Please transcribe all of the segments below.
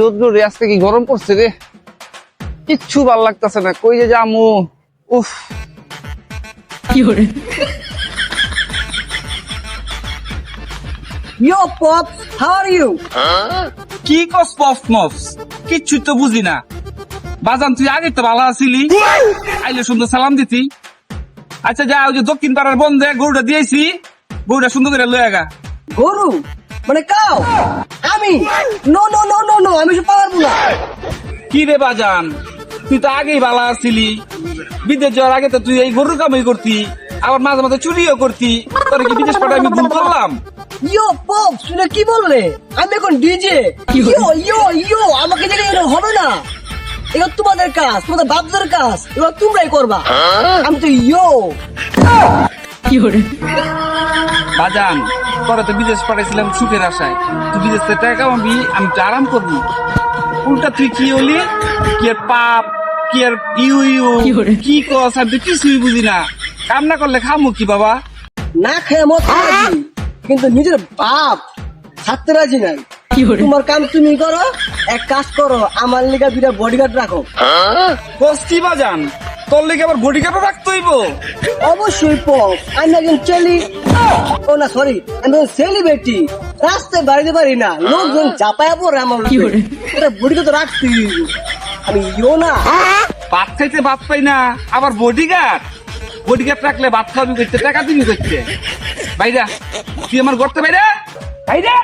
রোদ্র রে আজকে কি গরম পড়ছে রে? কিচ্ছু ভালো লাগতেছে না। কই যে জামু উফ। Yo, Pops, how are you? কি কস পফ মফস? কিচ্ছু তো বুঝি না। বাজান তুই আগে তো ভালো আছিলি। আইলে সুন্দর সালাম দিতি। আচ্ছা যা ওই যে দক্ষিণ পাড়ার বন্ধে গরুটা দিয়েছি। গরুটা সুন্দর করে লয়ে গা। গরু? মানে কাও? আমি? No no no no no আমি সব পারব না। কি রে বাজান? তুই তো আগেই ভালো আছিলি বিদেশ যাওয়ার আগে তো তুই এই গরুর কামই করতি আবার মাঝে মাঝে চুরিও করতি। তোর কি বিদেশ পাঠায় আমি ভুল করলাম? ইয়ো পপ শুনে কি বললে? আমি এখন ডিজে ইয়ো ইয়ো ইয়ো আমাকে দেখে এরকম হবে না। এবার তোমাদের কাজ তোমাদের বাপদের কাজ এবার তোমরাই করবা। আমি তো ইয়ো। বাজান পরে তো বিদেশ পাঠাইছিলাম সুখের আশায়। তুই বিদেশ থেকে টাকা কামাবি আমি তো আরাম করবি। উল্টা তুই কি হলি? কি আর পাপ কি আর ইউ ইউ কি কস আমি তো কিছুই বুঝি না। কাম না করলে খামু কি বাবা? না খেয়ে মত কিন্তু নিজের বাপ ছাড়তে রাজি নাই। তোমার কাম তুমি করো এক কাজ করো আমার লিগা দুটা বডিগার্ড রাখো। কস কি বাজান? তোর লেগে আবার বডি গার্ডও রাখতে হইব। অবশ্যই পপ আমি একজন চেলি ও না সরি আমি একজন সেলিব্রিটি রাস্তায় বাড়িতে পারি না লোকজন চাপায়া পড়ে আমার। এটা বডিকে তো রাখতেই। আমি ইয়ো না। ভাত খাইতে ভাত পাই না আবার বডি গার্ড? বডি গার্ড রাখলে ভাত খাওয়াবি করতে টাকা দিবি করতে বাইরা তুই আমার গড়তে বাইরা বাইরা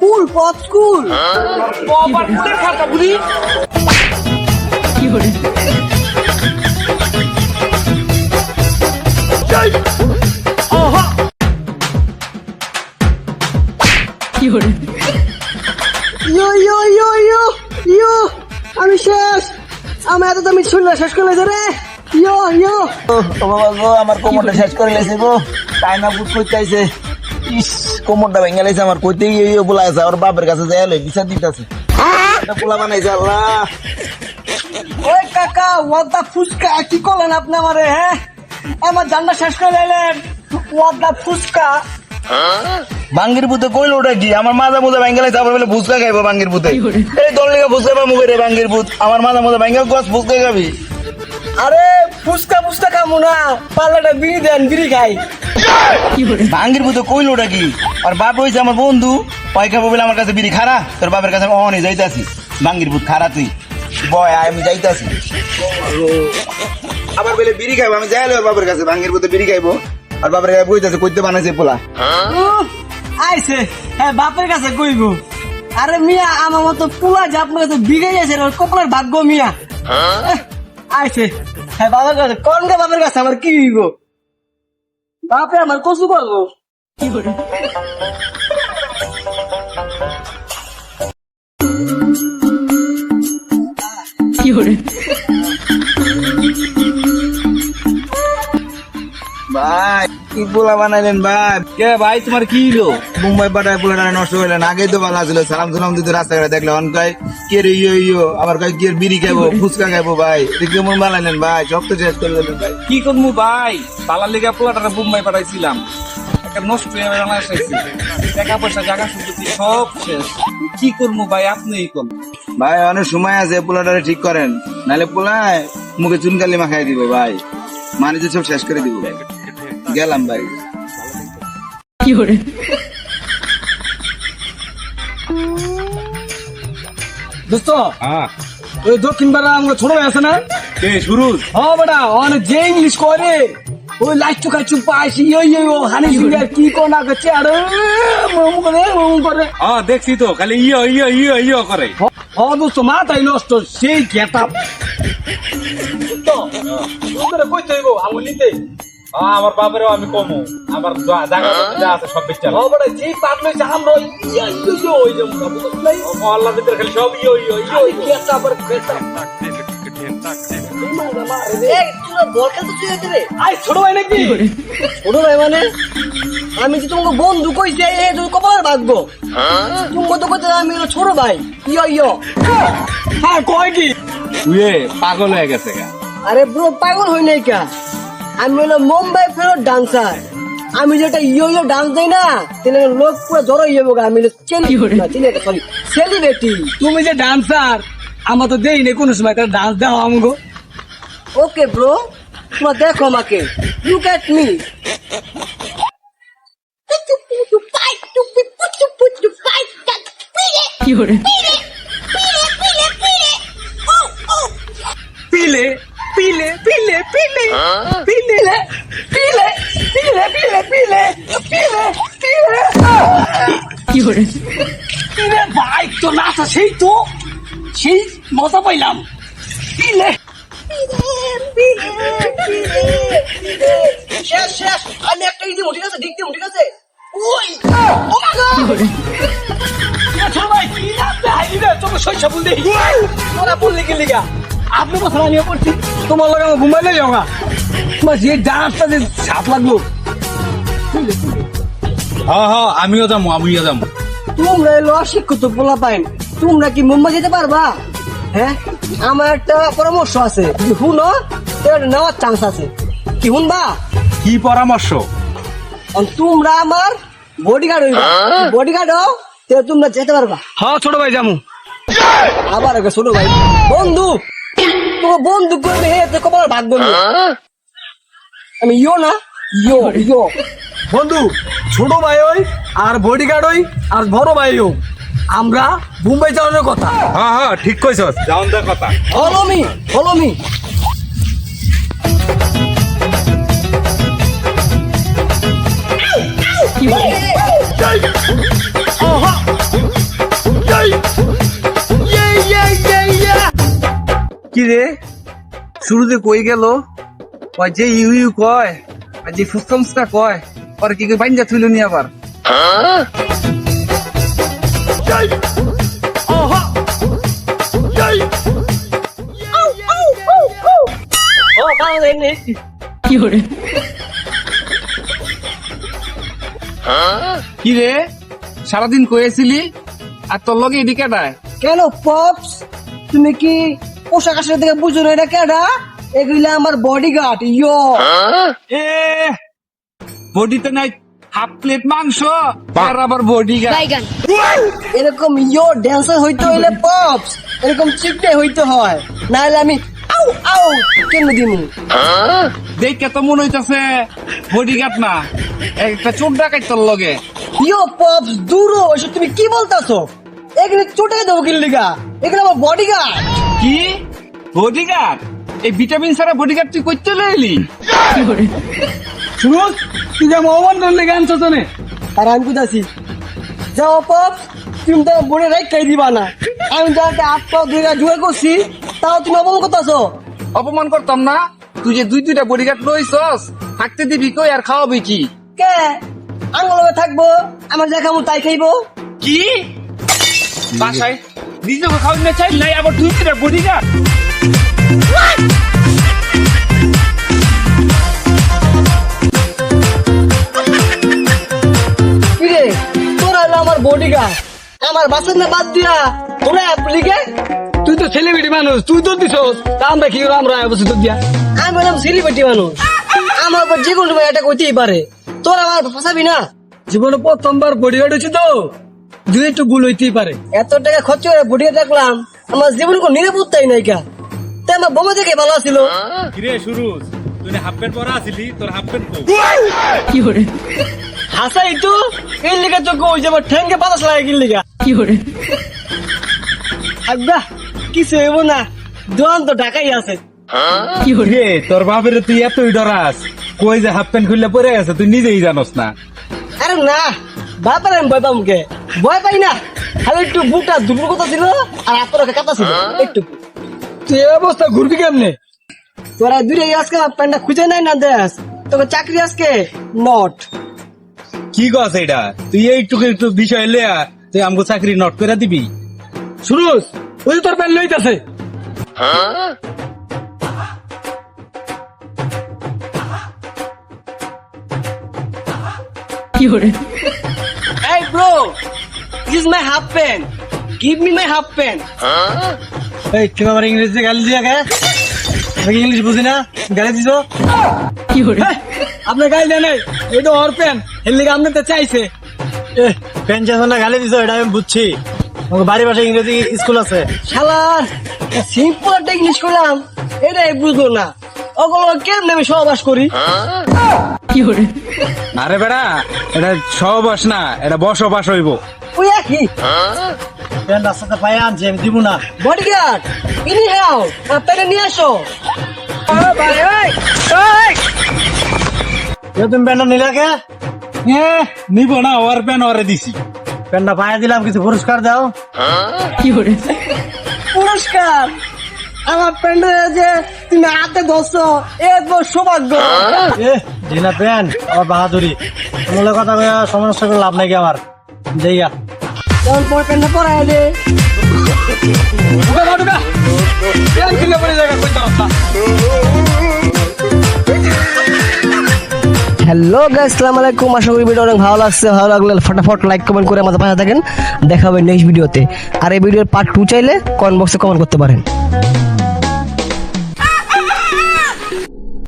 কুল পপ স্কুল। আবার কুলের খাতা বুড়ি ইয়ো শুনলে শেষ করে রে। ইয়ো ইয়ো। ও বাবা গো আমার কোমরটা শেষ করে লেছে গো। তাই না বুঝ করতে আইছে ইস কোমরটা ভেঙে লেছে আমার কইতে ইয়ে বলা আছে আমার বাপের কাছে যাই লই বিচার দিতেছে। এটা পোলা বানাইছে আল্লাহ। ওই কাকা ওয়াদা ফুচকা? কি করলেন আপনি আমারে হ্যাঁ? আমার জানটা শেষ করে দিলেন। ওয়াদা ফুচকা? বাঙ্গির পুতে কইল ওটা কি? আমার মাজা মোজা ভেঙে লেছে আবার বলে ফুচকা খাইবো বাঙ্গির পুতে। এই তোর লিগে ফুচকা পাবো মুখে রে বাঙ্গির পুত। আমার মাজা মোজা ভেঙে গছ ফুচকা খাবি। আরে ফুচকা ফুচকা খামু না। পাল্লাটা বিড়ি দেন বিড়ি খাই। বাঙ্গির পুতে কইল ওটা কি? আর বাপ হইছে আমার বন্ধু। ওই খাব বলে আমার কাছে বিড়ি খারা? তোর বাপের কাছে আমি অহনে যাইতাছি। বাঙ্গির পুত খারা তুই। বয় আমি যাইতাছি। আবার বলে বিড়ি খাইবো আমি যাই ওর বাপের কাছে। বাঙ্গির পুতে বিড়ি খাইবো। আর বাপের কাছে আছে কইতে বানাইছে পোলা। আইছে। হ্যাঁ বাপের কাছে কইব। আরে মিয়া আমার মতো পোলা যে আপনার কাছে বিগে গেছে ওর কপালের ভাগ্য মিয়া। আইছে। হ্যাঁ বাবার কাছে কোন গে বাপের কাছে আমার কি হইব? বাপে আমার কসু বলব ভাই কি পোলা বানাইলেন ভাই? কে ভাই তোমার কি হলো মুম্বাই পাঠায় পোলাটা নষ্ট হইলেন আগেই তো ভালো ছিল সালাম সালাম দিতে রাস্তাঘাটে দেখলে অন কয় কে রে ইয়ো ইয়ো আবার কয় কে বিড়ি খাইবো ফুচকা খাইবো ভাই? এটা কেমন বানাইলেন ভাই? সব তো শেষ করে দিলেন ভাই। কি করব ভাই? পালার লেগে পোলাটা বুম্বাই পাঠাইছিলাম। একটা নষ্ট হয়ে বেড়ানো এসেছি টাকা পয়সা জায়গা সম্পত্তি সব শেষ। কি করব ভাই আপনিই কোন ভাই অনেক সময় আছে পোলাটারে ঠিক করেন। নাহলে পোলায় মুখে চুনকালি মাখাই দিব ভাই। মানে সব শেষ করে দিব। গেলাম ভাই। দোস্ত ওই দক্ষিণ পাড়া আমরা ছোট আছে না? কে শুরু হ্যাঁ বেটা অনেক যে ইংলিশ করে। লাইচু পাইছি ইয়ো ইয়ো হানি সিঙ্গার কি কোনা করছে আর মম করে মম করে। হ্যাঁ দেখছি তো খালি ইয়ো ইয়ো ইয়ো ইয়ো করে। হ্যাঁ দোস্ত মাথায় নষ্ট সেই তো কই আমু নিতে। আমার বাপেরও আমি কমু। আমার জায়গা যা আছে সব বিচার হ্যাঁ বেটা যে পাট লইছে আমরা ইয়ো ইয়ো ইয়ো ওই যে বুঝছ নাই? মহল্লা ভিতরে খালি সব ইয়ো ইয়ো ইয়ো ওই ভাই মানে? আমি যে তোমাকে বন্ধু কইছি এই তুমি কপালের ভাগ্য। তুমি কত কত আমি ছোট ভাই। ইয়ো ইয়ো। হ্যাঁ কয় কি? পাগল হয়ে গেছে আরে ব্রো পাগল হই নাই কা। আমি হলো মুম্বাই ফেরত ডান্সার আমি যেটা ইয়ো ইয়ো ডান্স দেই না তাহলে লোক পুরো জড়ো ইয়ে বোগা আমি সরি সেলিব্রিটি তুমি যে ডান্সার আমার তো দেই নেই কোনো সময় তার ডান্স দাও আমাকে ওকে ব্রো তোমরা দেখো আমাকে লুক এট মি পিলে পিলে পিলে পিলে পিলে পিলে পিলে পিলে পিলে পিলে পিলে পিলে ভাই তো নাচা সেই তো। সেই মজা পাইলাম। পিলে শেষ শেষ। আমি একটা ইদি ঠিক আছে? ঠিক ঠিক আছে? ওই! ছোট ভাই? কি নাচতে হাইলি রে তোকে শৈশব বল দেই তোরা বললি কি লিগা? আপনি কথা নিয়ে পড়ছি তোমার লগে আমার ঘুমাইলে যাওয়া তোমার যে ডান্সটা যে সাপ লাগল হ্যাঁ হ্যাঁ আমিও যাব আমিও যাব। তোমরা এলো অশিক্ষিত পোলা পাইন। তোমরা কি মুম্বাই যেতে পারবা? হ্যাঁ? আমার একটা পরামর্শ আছে। যদি শুনো তাহলে নেওয়ার চান্স আছে। কি শুনবা? কি পরামর্শ? তোমরা আমার বডিগার্ড হইবা। বডিগার্ড হও তাহলে তোমরা যেতে পারবা। হ্যাঁ ছোট ভাই জামু আবার ছোট ভাই। বন্ধু তোমার বন্ধু করবে হে তো কবার ভাগ বন্ধু। আমি ইয়ো না ইয়ো ইয়ো। বন্ধু ছোট ভাই ওই আর বডিগার্ড ওই আর বড় ভাই ও। আমরা মুম্বাই যাওয়ার কথা। হ্যাঁ হ্যাঁ ঠিক কইছস। যাওন দা কথা। ফলো মি ফলো মি কি রে? শুরুতে কই গেল? যে ইউ ইউ কয়, আর যে ফুসমসটা কয় পরে কি কই বাইন্দা থইল নি আবার? কি রে? সারাদিন কয়েছিলি আর তোর লগে এদিকে কেন, পপস? তুমি কি পোশাক আশাক থেকে বুঝো না এটা কেডা? এগুলা আমার বডিগার্ড ইয়ো। এ বডিতে নাই হাফ প্লেট মাংস আর আবার বডি এরকম ইয়ো ড্যান্সার হইতে হইলে পপস এরকম চিপটে হইতে হয়। নাহলে আমি আউ আউ কেন দিমু? দেখে তো মনে হইতাছে বডিগার্ড না একটা চোর ডাকাই তোর লগে। ইয়ো পপস দূরো এসব তুমি কি বলতাছো? এগুলো চোটে দেবো কিল্লিগা? এগুলো আমার বডিগার্ড কি? বডিগার্ড এই ভিটামিন ছাড়া বডিগার্ড তুই করতে এলি? শুনুন তুই যে মোহাম্মদ লেগে আনছো তো আর আমি বুঝাছি যাও পপস তুমি তো বড়ে রাখাই দিবা না। আমি যাতে আট পাও দুই জুয়ে করছি তাও তুমি অবল করতেছো। অপমান করতাম না তুই যে দুই দুইটা বডিগার্ড লইছস থাকতে দিবি কই আর খাওয়াবি কি? কে? আঙ্গলবে থাকব আমার যা খাব তাই খাইবো। কি? বাসায় নিজে খাওয়াই না চাই নাই আবার বডিগার্ড কিরে তোরা হলো আমার বডিগার্ড আমার বাসের না বাদ দিয়া তোরা অ্যাপ্লিকে তুই তো সেলিব্রিটি মানুষ তুই তো দিছস। তা আমরা কি আমরা বসে তো দিয়া আমি বললাম সিলিবেটি মানুষ। আমার উপর যে কোনো এটা করতেই পারে। তোর আমার ফসাবি না? জীবনে প্রথমবার বডিগার্ড হয়েছে তো। দুই একটু ভুল হইতেই পারে। এত টাকা খরচ করে বডিয়ে দেখলাম আমার জীবনে কোনো নিরাপত্তাই নাই কা তাই আমার বোমা থেকে ভালো ছিল কিরে সুরুজ তুই হাফ প্যান্ট পরা আসিলি তোর হাফ প্যান্ট হাসাই তো এই লিগা তো কই যে আমার ঠ্যাঙ্গে বাতাস লাগে কি লিগা আব্বা কিছু হইব না দোয়ান তো ঢাকাই আছে। রে তোর বাপের তুই এতই ডরাস কই যে হাফ প্যান্ট খুললে পরে গেছে তুই নিজেই জানোস না। আরে না বাপার আমি ভয় পাম কে ভয় পাই না। খালি একটু বুকটা দুপুর কথা ছিল আর আপনার কাটা ছিল একটু। তুই এই অবস্থা ঘুরবি কেমনে? তোরা দূরে আজকে প্যান্টটা খুঁজে নাই না দেশ? তোকে চাকরি আজকে? নট কি কস এটা? তুই এইটুকু একটু বিষয় লেয়া তুই আমগো চাকরি নট করে দিবি। সুরুজ ওই তোর প্যান লইতাছে। Hey bro, this is my half pen. Give me my half pen. এই তুমি আমার ইংরেজিতে গালি দিয়া গে আমি ইংলিশ বুঝি না? গালি দিছ? এই, আপনার গালি দেয় নাই? এটা ওর প্যান এর লিগে আপনি তো চাইছে। পেনশন গালি দিছো এটা আমি বুঝছি। আমাকে বাড়ি পাশে ইংরেজি স্কুল আছে। শালার সিম্পল একটা ইংলিশ করলাম। এটাই বুঝলো না। ওগুলো কেমনে আমি সহবাস করি? আরে বেড়া এটা সহবাস না এটা বসবাস হইব। ওই একই। প্যান রাস্তাতে পায়ে আনছি আমি দিব না। বডিগার্ড ইনি হাও আপনাকে নিয়ে আসো। তুমি প্যান্টটা নিলে কে? নিব না ওর ওরে দিছি। প্যান্টটা পায়ে দিলাম কিছু পুরস্কার দাও। পুরস্কার? আমার প্যান্ডে যে তুমি হাতে ধরছো এ তো সৌভাগ্য। এ দিনা প্যান আমার বাহাদুরি। মূল কথা সমস্যা করে লাভ নাই কি আমার। দেইয়া তখন পর প্যান্ডটা পরাই দে। ঢুকা ঢুকা। প্যান কিনে পড়ে জায়গা কইতে রাস্তা হ্যালো গাইস আসসালামু আলাইকুম। আশা করি ভিডিও অনেক ভালো লাগছে। ভালো লাগলে ফটাফট লাইক কমেন্ট করে আমাদের পাশে থাকেন। দেখা হবে নেক্সট ভিডিওতে আর এই ভিডিওর পার্ট টু চাইলে কমেন্ট বক্সে কমেন্ট করতে পারেন।